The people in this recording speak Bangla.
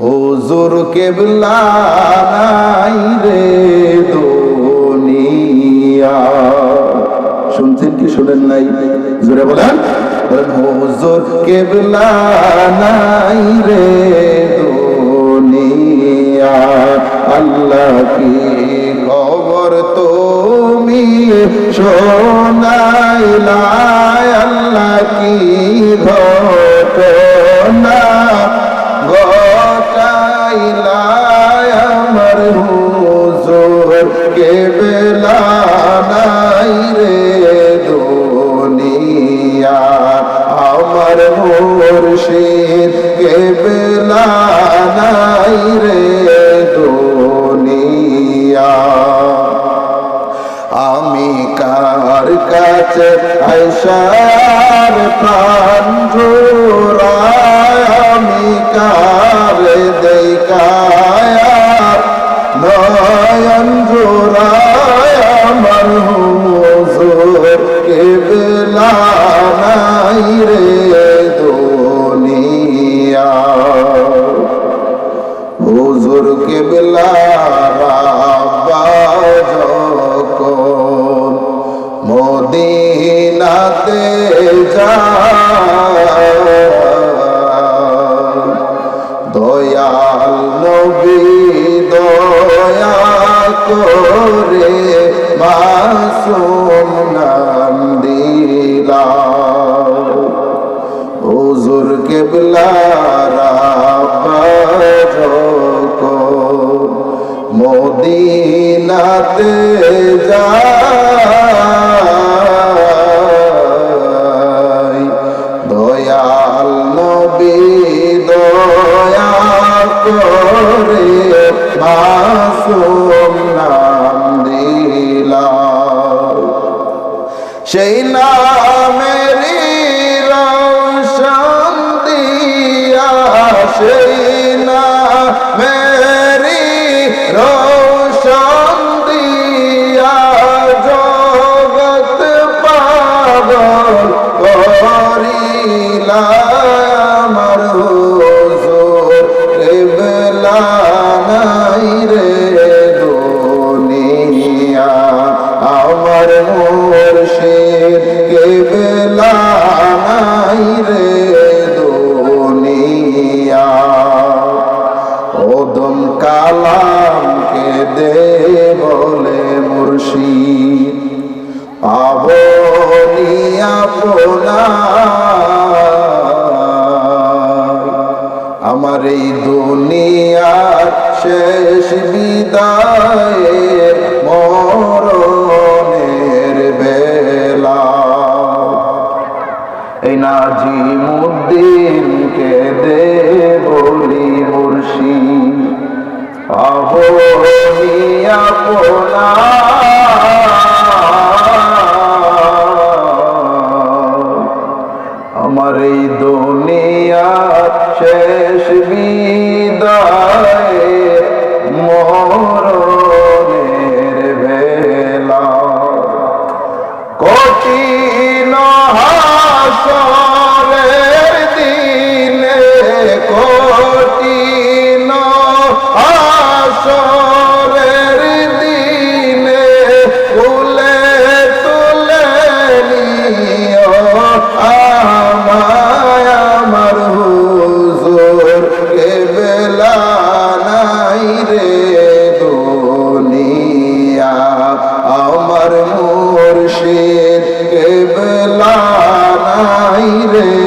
হুজুর কেবলা রে দুনিয়া। শুনছেন কি, শুনেন নাই? জোরে বলেন। বলেন, হুজুর কেবলা নাই রে দুনিয়া। আল্লাহ কি খবর তুমি শোনাইলা আল্লাহ কি ঘটনা দুনিয়া আমার মুর্শিদ কেবলা নাই রে দুনিয়া। আমি কার কাছে আইসার প্রাণ নবী দয়া করে মাসুম সেই নামেরি রোশন দিয়া সেই নামেরি রোশন দিয়া জগৎ পাগল দে বলে মুর্শি আবনি পোনা কঠিন হাসরের দিনে কঠিন হাসরের দিনে তুলে তুলে নিও আমায় আমার হুজুর কে বেলা বাইরে